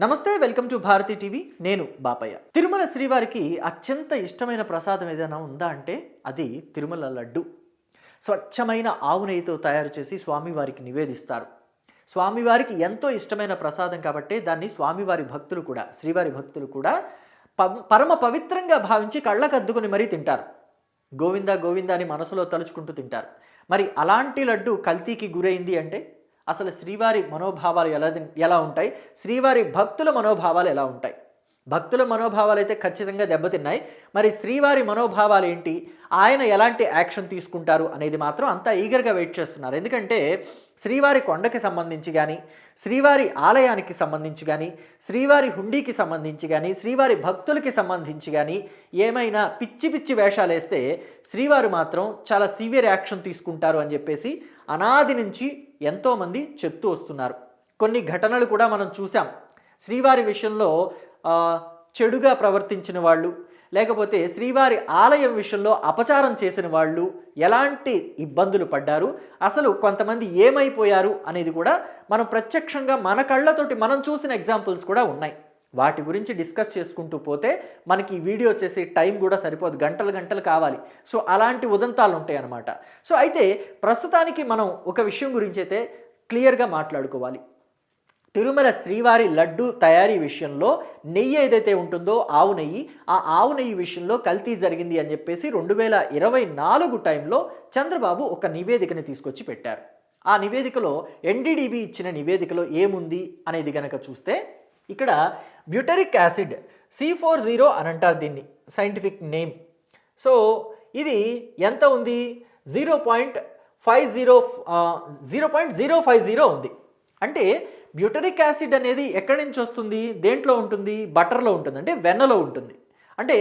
నమస్తే welcome to Bharati TV. నేను బాపయ్య. తిరుమల శ్రీవారికి అత్యంత ఇష్టమైన ప్రసాదం ఏదైనా ఉందా అంటే అది తిరుమల లడ్డు. స్వచ్ఛమైన ఆవు నెయ్యితో తయారు చేసి స్వామివారికి నివేదిస్తారు. స్వామివారికి ఎంతో ఇష్టమైన ప్రసాదం కాబట్టి దాన్ని స్వామివారి భక్తులు కూడా శ్రీవారి భక్తులు కూడా ప- పరమ పవిత్రంగా భావించి కళ్ళకద్దుకుని మరీ తింటారు. గోవింద గోవింద అని మనసులో తలుచుకుంటూ తింటారు. మరి అలాంటి లడ్డు కల్తీకి గురైంది అంటే? అసలు శ్రీవారి మనోభావాలు ఎలా ఎలా ఉంటాయి? శ్రీవారి భక్తుల మనోభావాలు ఎలా ఉంటాయి? భక్తుల మనోభావాలు అయితే ఖచ్చితంగా దెబ్బతిన్నాయి. మరి శ్రీవారి మనోభావాలు ఏంటి? ఆయన ఎలాంటి యాక్షన్ తీసుకుంటారు అనేది మాత్రం అంతా ఈగర్గా వెయిట్ చేస్తున్నారు. ఎందుకంటే శ్రీవారి కొండకి సంబంధించి కానీ శ్రీవారి ఆలయానికి సంబంధించి కానీ శ్రీవారి హుండీకి సంబంధించి కానీ శ్రీవారి భక్తులకి సంబంధించి కానీ ఏమైనా పిచ్చి పిచ్చి వేషాలు వేస్తే శ్రీవారు మాత్రం చాలా సివియర్ యాక్షన్ తీసుకుంటారు అని చెప్పేసి అనాది నుంచి ఎంతోమంది చెప్తూ వస్తున్నారు. కొన్ని ఘటనలు కూడా మనం చూసాం శ్రీవారి విషయంలో చెడుగా ప్రవర్తించిన వాళ్ళు లేకపోతే శ్రీవారి ఆలయం విషయంలో అపచారం చేసిన వాళ్ళు ఎలాంటి ఇబ్బందులు పడ్డారు? అసలు కొంతమంది ఏమైపోయారు అనేది కూడా మనం ప్రత్యక్షంగా మన కళ్ళతోటి మనం చూసిన ఎగ్జాంపుల్స్ కూడా ఉన్నాయి. వాటి గురించి డిస్కస్ చేసుకుంటూ పోతే మనకి ఈ వీడియో చేసే టైం కూడా సరిపోదు గంటలు గంటలు కావాలి. సో అలాంటి ఉదంతాలు ఉంటాయి అన్నమాట సో అయితే ప్రస్తుతానికి మనం ఒక విషయం గురించి అయితే క్లియర్గా మాట్లాడుకోవాలి. తిరుమల శ్రీవారి లడ్డు తయారీ విషయంలో నెయ్యి ఏదైతే ఉంటుందో ఆవు నెయ్యి ఆ ఆవు నెయ్యి విషయంలో కల్తీ జరిగింది అని చెప్పేసి రెండు వేల ఇరవై నాలుగు టైంలో చంద్రబాబు ఒక నివేదికని తీసుకొచ్చి పెట్టారు. ఆ నివేదికలో ఎన్డీడీబీ ఇచ్చిన నివేదికలో ఏముంది అనేది గనక చూస్తే ఇక్కడ butyric acid C four zero అని అంటారు దీన్ని సైంటిఫిక్ నేమ్ సో ఇది ఎంత ఉంది? Zero point five zero zero point zero five zero ఉంది. అంటే బ్యూటరిక్ యాసిడ్ అనేది ఎక్కడి నుంచి వస్తుంది? దేంట్లో ఉంటుంది? బటర్లో ఉంటుంది. అంటే వెన్నలో ఉంటుంది. అంటే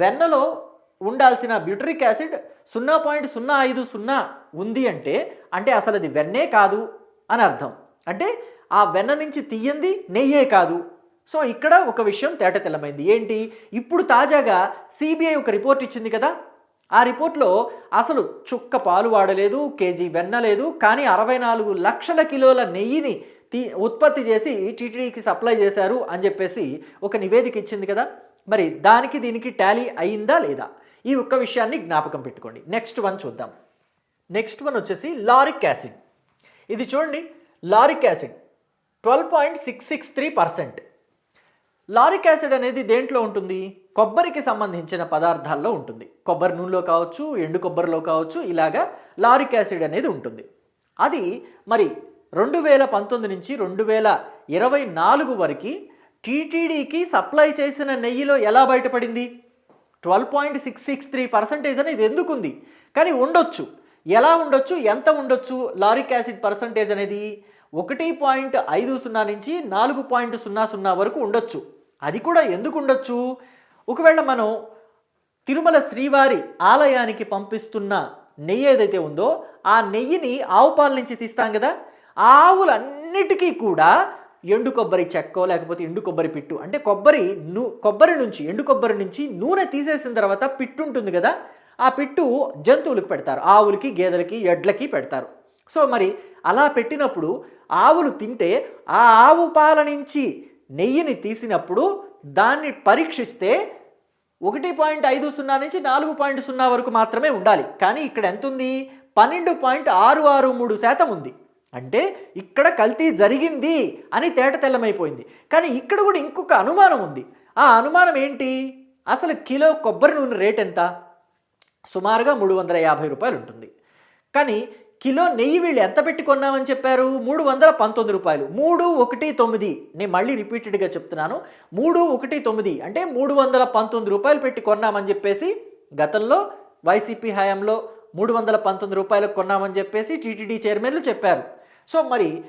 వెన్నలో ఉండాల్సిన బ్యూటరిక్ యాసిడ్ సున్నా పాయింట్ సున్నా ఐదు సున్నా ఉంది అంటే అంటే అసలు అది వెన్నే కాదు అని అర్థం. అంటే ఆ వెన్న నుంచి తీయంది నెయ్యే కాదు. సో ఇక్కడ ఒక విషయం తేట తెల్లమైంది. ఏంటి? ఇప్పుడు తాజాగా సిబిఐ ఒక రిపోర్ట్ ఇచ్చింది కదా? ఆ రిపోర్ట్లో అసలు చుక్క పాలు వాడలేదు కేజీ వెన్న లేదు కానీ అరవై నాలుగు లక్షల కిలోల నెయ్యిని తీ ఉత్పత్తి చేసి టీటీడీకి సప్లై చేశారు అని చెప్పేసి ఒక నివేదిక ఇచ్చింది కదా? మరి దానికి దీనికి టాలీ అయిందా లేదా? ఈ ఒక్క విషయాన్ని జ్ఞాపకం పెట్టుకోండి. నెక్స్ట్ వన్ చూద్దాం. నెక్స్ట్ వన్ వచ్చేసి లారిక్ యాసిడ్. ఇది చూడండి. Lauric acid. Twelve point six six three percent. Lauric acid అనేది దేంట్లో ఉంటుంది? కొబ్బరికి సంబంధించిన పదార్థాల్లో ఉంటుంది. కొబ్బరి నూనెలో కావచ్చు ఎండు కొబ్బరిలో కావచ్చు ఇలాగా లారిక్ యాసిడ్ అనేది ఉంటుంది. అది మరి రెండు వేల పంతొమ్మిది నుంచి రెండు వేల ఇరవై నాలుగు వరకు టీటీడీకి సప్లై చేసిన నెయ్యిలో ఎలా బయటపడింది? Twelve point six six three percentage అనేది ఎందుకుంది? కానీ ఉండొచ్చు. ఎలా ఉండొచ్చు ఎంత ఉండొచ్చు లారిక్ యాసిడ్ పర్సంటేజ్ అనేది ఒకటి పాయింట్ ఐదు సున్నా నుంచి నాలుగు పాయింట్ సున్నా సున్నా వరకు ఉండొచ్చు. అది కూడా ఎందుకు ఉండొచ్చు? ఒకవేళ మనం తిరుమల శ్రీవారి ఆలయానికి పంపిస్తున్న నెయ్యి ఏదైతే ఉందో ఆ నెయ్యిని ఆవు పాల నుంచి తీస్తాం కదా ఆవులన్నిటికీ కూడా ఎండు కొబ్బరి చెక్కో లేకపోతే ఎండు కొబ్బరి పిట్టు అంటే కొబ్బరి నూ కొబ్బరి నుంచి ఎండు కొబ్బరి నుంచి నూనె తీసేసిన తర్వాత పిట్టు ఉంటుంది కదా ఆ పిట్టు జంతువులకు పెడతారు ఆవులకి గేదెలకి ఎడ్లకి పెడతారు. సో మరి అలా పెట్టినప్పుడు ఆవులు తింటే ఆ ఆవు పాల నుంచి నెయ్యిని తీసినప్పుడు దాన్ని పరీక్షిస్తే ఒకటి పాయింట్ ఐదు సున్నా నుంచి నాలుగు పాయింట్ సున్నా వరకు మాత్రమే ఉండాలి. కానీ ఇక్కడ ఎంత ఉంది పన్నెండు పాయింట్ ఆరు ఆరు మూడు శాతం ఉంది. అంటే ఇక్కడ కల్తీ జరిగింది అని తేట తెల్లమైపోయింది. కానీ ఇక్కడ కూడా ఇంకొక అనుమానం ఉంది. ఆ అనుమానం ఏంటి? అసలు కిలో కొబ్బరి నూనె రేట్ ఎంత? సుమారుగా మూడు వందల యాభై రూపాయలు ఉంటుంది కానీ కిలో నెయ్యి వీళ్ళు ఎంత పెట్టి కొన్నామని చెప్పారు? మూడు వందల పంతొమ్మిది రూపాయలు. మూడు ఒకటి తొమ్మిది. నేను మళ్ళీ రిపీటెడ్గా చెప్తున్నాను. మూడు ఒకటి తొమ్మిది అంటే మూడు వందల పంతొమ్మిది రూపాయలు పెట్టి కొన్నామని చెప్పేసి గతంలో వైసీపీ హయాంలో మూడు వందల పంతొమ్మిది రూపాయలకు కొన్నామని చెప్పేసి టీటీడీ చైర్మన్లు చెప్పారు. సో మరి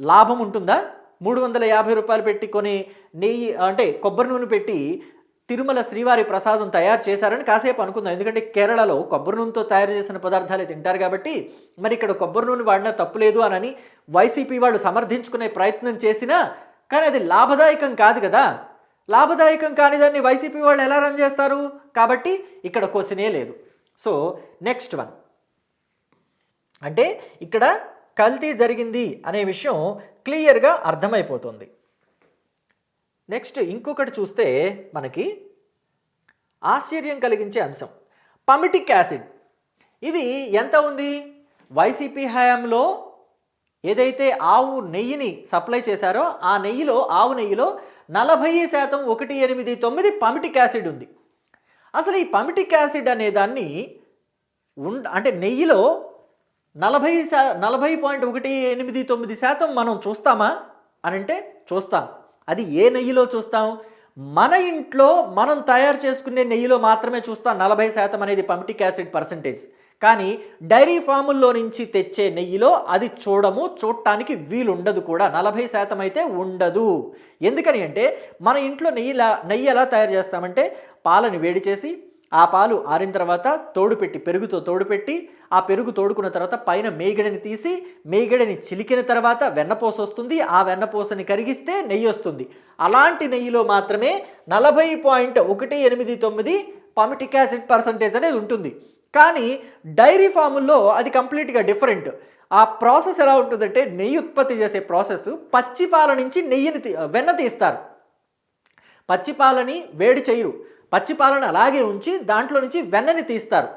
లాభం ఉంటుందా? మూడు వందల యాభై రూపాయలు పెట్టి కొని నెయ్యి అంటే కొబ్బరి నూనె పెట్టి తిరుమల శ్రీవారి ప్రసాదం తయారు చేశారని కాసేపు అనుకుందాం. ఎందుకంటే కేరళలో కొబ్బరి నూనెతో తయారు చేసిన పదార్థాలే తింటారు కాబట్టి మరి ఇక్కడ కొబ్బరి నూనె వాడినా తప్పులేదు అనని వైసీపీ వాళ్ళు సమర్థించుకునే ప్రయత్నం చేసినా కానీ అది లాభదాయకం కాదు కదా. లాభదాయకం కాని దాన్ని వైసీపీ వాళ్ళు ఎలా రన్ చేస్తారు? కాబట్టి ఇక్కడ క్వశ్చనే లేదు. So next one. అంటే ఇక్కడ కల్తీ జరిగింది అనే విషయం క్లియర్గా అర్థమైపోతుంది. నెక్స్ట్ ఇంకొకటి చూస్తే మనకి ఆశ్చర్యం కలిగించే అంశం. Palmitic acid. ఇది ఎంత ఉంది? వైసీపీ హయాంలో ఏదైతే ఆవు నెయ్యిని సప్లై చేశారో ఆ నెయ్యిలో ఆవు నెయ్యిలో నలభై శాతం ఒకటి ఎనిమిది తొమ్మిది పమిటిక్ యాసిడ్ ఉంది. అసలు ఈ పమిటిక్ యాసిడ్ అనే దాన్ని ఉండ అంటే నెయ్యిలో నలభై శా నలభై పాయింట్ ఒకటి ఎనిమిది తొమ్మిది శాతం మనం చూస్తామా? అని అంటే చూస్తాం. అది ఏ నెయ్యిలో చూస్తాం మన ఇంట్లో మనం తయారు చేసుకునే నెయ్యిలో మాత్రమే చూస్తాం నలభై శాతం అనేది పమిటిక్ యాసిడ్ పర్సంటేజ్. కానీ డైరీ ఫాముల్లో నుంచి తెచ్చే నెయ్యిలో అది చూడము చూడటానికి వీలుండదు కూడా. నలభై శాతం అయితే ఉండదు. ఎందుకని అంటే మన ఇంట్లో నెయ్యిలా నెయ్యి ఎలా తయారు చేస్తామంటే పాలని వేడి చేసి ఆ పాలు ఆరిన తర్వాత తోడు పెట్టి పెరుగుతో తోడు పెట్టి ఆ పెరుగు తోడుకున్న తర్వాత పైన మేగడని తీసి మేగడని చిలికిన తర్వాత వెన్నపూస వస్తుంది. ఆ వెన్నపూసని కరిగిస్తే నెయ్యి వస్తుంది. అలాంటి నెయ్యిలో మాత్రమే నలభై పాయింట్ ఒకటి ఎనిమిది తొమ్మిది పమిటిక్ యాసిడ్ పర్సంటేజ్ అనేది ఉంటుంది. కానీ డైరీ ఫాముల్లో అది కంప్లీట్గా డిఫరెంట్. ఆ ప్రాసెస్ ఎలా ఉంటుందంటే నెయ్యి ఉత్పత్తి చేసే ప్రాసెస్ పచ్చి పాల నుంచి నెయ్యిని తీ- వెన్న తీస్తారు. పచ్చిపాలని వేడి చేయరు. పచ్చి పాలను అలాగే ఉంచి దాంట్లో నుంచి వెన్నని తీస్తారు.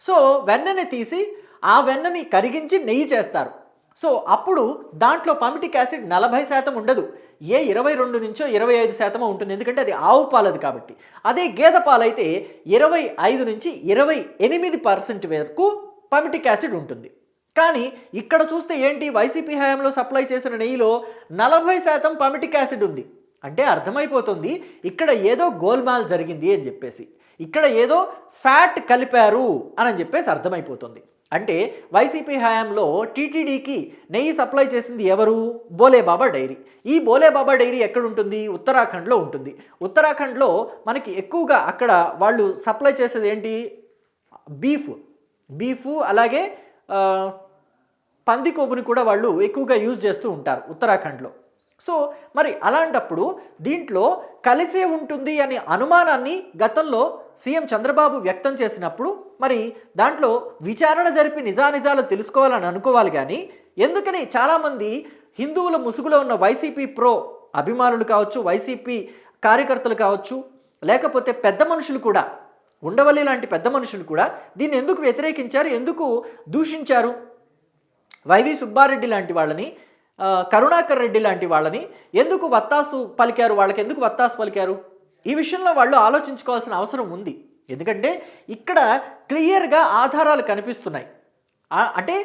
సో వెన్నని తీసి ఆ వెన్నని కరిగించి నెయ్యి చేస్తారు. సో అప్పుడు దాంట్లో పమిటిక్ యాసిడ్ నలభై శాతం ఉండదు. ఏ ఇరవై రెండు నుంచో ఇరవై ఐదు శాతమో ఉంటుంది. ఎందుకంటే అది ఆవు పాలది కాబట్టి. అదే గేదె పాలైతే ఇరవై ఐదు నుంచి ఇరవై ఎనిమిది పర్సెంట్ వరకు పమిటిక్ యాసిడ్ ఉంటుంది. కానీ ఇక్కడ చూస్తే ఏంటి? వైసీపీ హయాంలో సప్లై చేసిన నెయ్యిలో నలభై శాతం పమిటిక్ యాసిడ్ ఉంది. అంటే అర్థమైపోతుంది ఇక్కడ ఏదో గోల్మాల్ జరిగింది అని చెప్పేసి. ఇక్కడ ఏదో ఫ్యాట్ కలిపారు అని చెప్పేసి అర్థమైపోతుంది. అంటే వైసీపీ హయాంలో టీటీడీకి నెయ్యి సప్లై చేసింది ఎవరు? బోలేబాబా డైరీ. ఈ బోలేబాబా డైరీ ఎక్కడ ఉంటుంది ఉత్తరాఖండ్లో ఉంటుంది. ఉత్తరాఖండ్లో మనకి ఎక్కువగా అక్కడ వాళ్ళు సప్లై చేసేది ఏంటి? బీఫ్. బీఫ్ అలాగే పంది కొవ్వుని కూడా వాళ్ళు ఎక్కువగా యూజ్ చేస్తూ ఉంటారు ఉత్తరాఖండ్లో. సో మరి అలాంటప్పుడు దీంట్లో కలిసే ఉంటుంది అనే అనుమానాన్ని గతంలో సీఎం చంద్రబాబు వ్యక్తం చేసినప్పుడు మరి దాంట్లో విచారణ జరిపి నిజానిజాలు తెలుసుకోవాలని అనుకోవాలి కానీ ఎందుకని చాలామంది హిందువుల ముసుగులో ఉన్న వైసీపీ ప్రో అభిమానులు కావచ్చు వైసీపీ కార్యకర్తలు కావచ్చు లేకపోతే పెద్ద మనుషులు కూడా ఉండవల్లి లాంటి పెద్ద మనుషులు కూడా దీన్ని ఎందుకు వ్యతిరేకించారు ఎందుకు దూషించారు? వైవి సుబ్బారెడ్డి లాంటి వాళ్ళని కరుణాకర్ రెడ్డి లాంటి వాళ్ళని ఎందుకు వత్తాసు పలికారు? వాళ్ళకి ఎందుకు వత్తాసు పలికారు? ఈ విషయంలో వాళ్ళు ఆలోచించుకోవాల్సిన అవసరం ఉంది. ఎందుకంటే ఇక్కడ క్లియర్గా ఆధారాలు కనిపిస్తున్నాయి. అంటే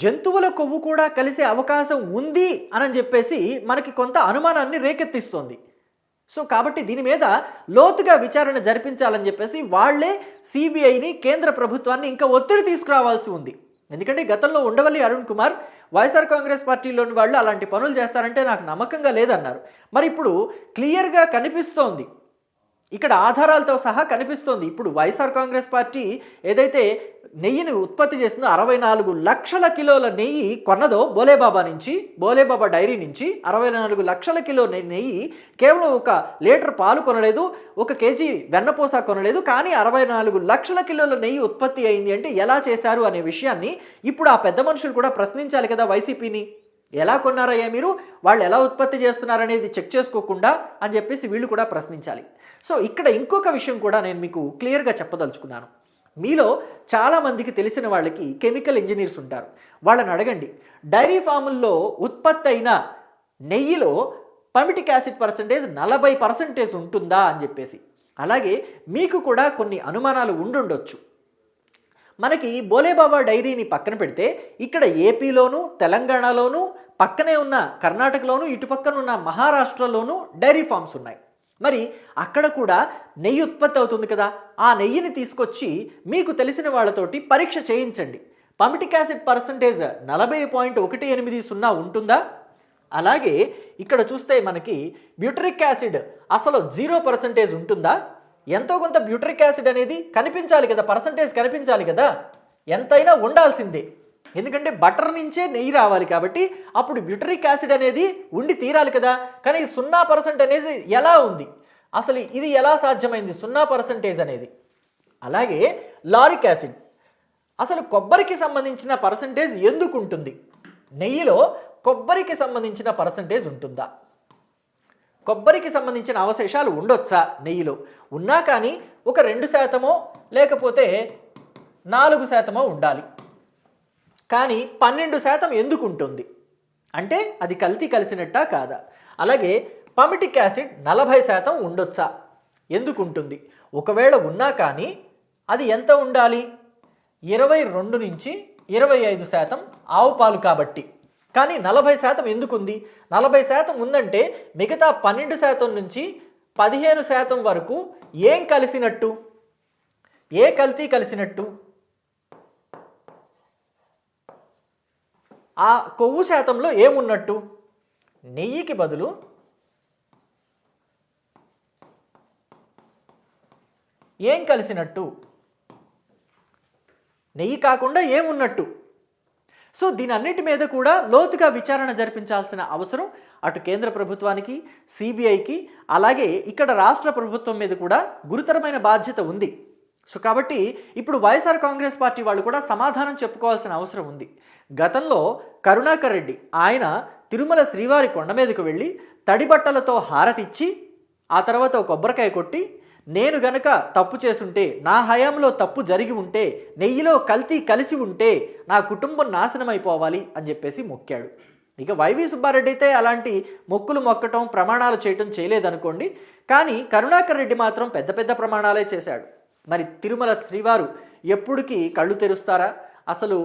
జంతువుల కొవ్వు కూడా కలిసే అవకాశం ఉంది అని చెప్పేసి మనకి కొంత అనుమానాన్ని రేకెత్తిస్తోంది. సో కాబట్టి దీని మీద లోతుగా విచారణ జరిపించాలని చెప్పేసి వాళ్ళే సిబిఐని కేంద్ర ప్రభుత్వాన్ని ఇంకా ఒత్తిడి తీసుకురావాల్సి ఉంది. ఎందుకంటే గతంలో ఉండవల్లి అరుణ్ కుమార్ వైఎస్ఆర్ కాంగ్రెస్ పార్టీలోని వాళ్ళు అలాంటి పనులు చేస్తారంటే నాకు నమ్మకంగా లేదన్నారు. మరి ఇప్పుడు క్లియర్గా కనిపిస్తోంది ఇక్కడ ఆధారాలతో సహా కనిపిస్తోంది. ఇప్పుడు వైఎస్ఆర్ కాంగ్రెస్ పార్టీ ఏదైతే నెయ్యిని ఉత్పత్తి చేసిందో అరవై నాలుగు లక్షల కిలోల నెయ్యి కొన్నదో బోలేబాబా నుంచి బోలేబాబా డైరీ నుంచి అరవై నాలుగు లక్షల కిలో నెయ్యి కేవలం ఒక లీటర్ పాలు కొనలేదు ఒక కేజీ వెన్నపూస కొనలేదు కానీ అరవై నాలుగు లక్షల కిలోల నెయ్యి ఉత్పత్తి అయింది అంటే ఎలా చేశారు అనే విషయాన్ని ఇప్పుడు ఆ పెద్ద మనుషులు కూడా ప్రశ్నించాలి కదా వైసీపీని. ఎలా కొన్నారయ్యా మీరు? వాళ్ళు ఎలా ఉత్పత్తి చేస్తున్నారనేది చెక్ చేసుకోకుండా అని చెప్పేసి వీళ్ళు కూడా ప్రశ్నించాలి. సో ఇక్కడ ఇంకొక విషయం కూడా నేను మీకు క్లియర్గా చెప్పదలుచుకున్నాను. మీలో చాలామందికి తెలిసిన వాళ్ళకి కెమికల్ ఇంజనీర్స్ ఉంటారు. వాళ్ళని అడగండి. డైరీ ఫాముల్లో ఉత్పత్తి అయిన నెయ్యిలో పమిటిక్ యాసిడ్ పర్సంటేజ్ నలభై పర్సంటేజ్ ఉంటుందా అని చెప్పేసి. అలాగే మీకు కూడా కొన్ని అనుమానాలు ఉండుండొచ్చు. మనకి బోలేబాబా డైరీని పక్కన పెడితే ఇక్కడ ఏపీలోను తెలంగాణలోను పక్కనే ఉన్న కర్ణాటకలోను ఇటుపక్కన ఉన్న మహారాష్ట్రలోను డైరీ ఫార్మ్స్ ఉన్నాయి. మరి అక్కడ కూడా నెయ్యి ఉత్పత్తి అవుతుంది కదా? ఆ నెయ్యిని తీసుకొచ్చి మీకు తెలిసిన వాళ్ళతోటి పరీక్ష చేయించండి. పమిటిక్ యాసిడ్ పర్సంటేజ్ నలభై పాయింట్ ఒకటి ఎనిమిది సున్నా ఉంటుందా? అలాగే ఇక్కడ చూస్తే మనకి బ్యూటరిక్ యాసిడ్ అసలు జీరో పర్సంటేజ్ ఉంటుందా? ఎంతో కొంత బ్యూట్రిక్ యాసిడ్ అనేది కనిపించాలి కదా పర్సంటేజ్ కనిపించాలి కదా. ఎంతైనా ఉండాల్సిందే. ఎందుకంటే బటర్ నుంచే నెయ్యి రావాలి కాబట్టి అప్పుడు బ్యూటరిక్ యాసిడ్ అనేది ఉండి తీరాలి కదా. కానీ సున్నా పర్సెంట్ అనేది ఎలా ఉంది? అసలు ఇది ఎలా సాధ్యమైంది? సున్నా పర్సంటేజ్ అనేది. అలాగే లారిక్ యాసిడ్. అసలు కొబ్బరికి సంబంధించిన పర్సంటేజ్ ఎందుకు ఉంటుంది? నెయ్యిలో కొబ్బరికి సంబంధించిన పర్సంటేజ్ ఉంటుందా? కొబ్బరికి సంబంధించిన అవశేషాలు ఉండొచ్చా? నెయ్యిలో. ఉన్నా కానీ ఒక రెండు శాతమో లేకపోతే నాలుగు శాతమో ఉండాలి. కానీ పన్నెండు శాతం ఎందుకు ఉంటుంది? అంటే అది కల్తీ కలిసినట్టా కాదా? అలాగే పమిటిక్ యాసిడ్ నలభై శాతం ఉండొచ్చా? ఎందుకు ఉంటుంది? ఒకవేళ ఉన్నా కానీ అది ఎంత ఉండాలి? ఇరవై రెండు నుంచి ఇరవై ఐదు శాతం ఆవు పాలు కాబట్టి. కానీ నలభై శాతం ఎందుకుంది? నలభై శాతం ఉందంటే మిగతా పన్నెండు శాతం నుంచి పదిహేను శాతం వరకు ఏం కలిసినట్టు? ఏ కల్తీ కలిసినట్టు? ఆ కొవ్వు శాతంలో ఏమున్నట్టు? నెయ్యికి బదులు ఏం కలిసినట్టు? నెయ్యి కాకుండా ఏమున్నట్టు? సో దీని అన్నిటి మీద కూడా లోతుగా విచారణ జరిపించాల్సిన అవసరం అటు కేంద్ర ప్రభుత్వానికి సిబిఐకి అలాగే ఇక్కడ రాష్ట్ర ప్రభుత్వం మీద కూడా గురుతరమైన బాధ్యత ఉంది. సో కాబట్టి ఇప్పుడు వైఎస్ఆర్ కాంగ్రెస్ పార్టీ వాళ్ళు కూడా సమాధానం చెప్పుకోవాల్సిన అవసరం ఉంది. గతంలో కరుణాకర్ రెడ్డి ఆయన తిరుమల శ్రీవారి కొండ మీదకు వెళ్ళి తడి బట్టలతో హారతిచ్చి ఆ తర్వాత కొబ్బరికాయ కొట్టి నేను గనక తప్పు చేసుంటే నా హయాంలో తప్పు జరిగి ఉంటే నెయ్యిలో కల్తీ కలిసి ఉంటే నా కుటుంబం నాశనం అయిపోవాలి అని చెప్పేసి మొక్కాడు. ఇక వైవి సుబ్బారెడ్డి అయితే అలాంటి మొక్కులు మొక్కటం ప్రమాణాలు చేయటం చేయలేదనుకోండి. కానీ కరుణాకర్ రెడ్డి మాత్రం పెద్ద పెద్ద ప్రమాణాలే చేశాడు. మరి తిరుమల శ్రీవారు ఎప్పుడుకి కళ్ళు తెరుస్తారా? అసలు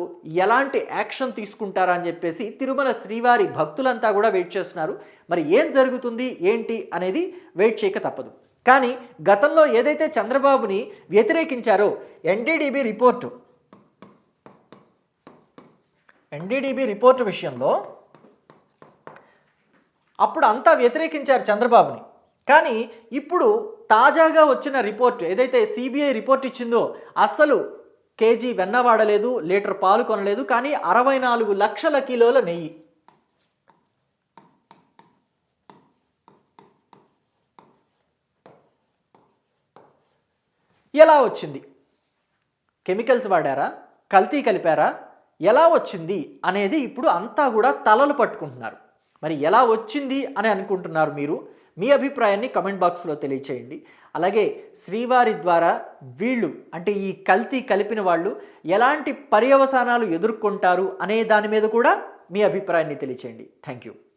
ఎలాంటి యాక్షన్ తీసుకుంటారా అని చెప్పేసి తిరుమల శ్రీవారి భక్తులంతా కూడా వెయిట్ చేస్తున్నారు. మరి ఏం జరుగుతుంది ఏంటి అనేది వెయిట్ చేయక తప్పదు. కానీ గతంలో ఏదైతే చంద్రబాబుని వ్యతిరేకించారో ఎన్డీడీబీ రిపోర్టు. ఎన్డీడీబీ రిపోర్టు విషయంలో అప్పుడు అంతా వ్యతిరేకించారు చంద్రబాబుని. కానీ ఇప్పుడు తాజాగా వచ్చిన రిపోర్ట్ ఏదైతే సిబిఐ రిపోర్ట్ ఇచ్చిందో అస్సలు కేజీ వెన్న వాడలేదు లీటర్ పాలు కొనలేదు కానీ అరవై నాలుగు లక్షల కిలోల నెయ్యి. ఎలా వచ్చింది? కెమికల్స్ వాడారా? కల్తీ కలిపారా? ఎలా వచ్చింది? అనేది ఇప్పుడు అంతా కూడా తలలు పట్టుకుంటున్నారు. మరి ఎలా వచ్చింది అని అనుకుంటున్నారు మీరు? మీ అభిప్రాయాన్ని కమెంట్ బాక్స్లో తెలియచేయండి. అలాగే శ్రీవారి ద్వారా వీళ్ళు అంటే ఈ కల్తీ కలిపిన వాళ్ళు ఎలాంటి పర్యవసానాలు ఎదుర్కొంటారు అనే దాని మీద కూడా మీ అభిప్రాయాన్ని తెలియచేయండి. Thank you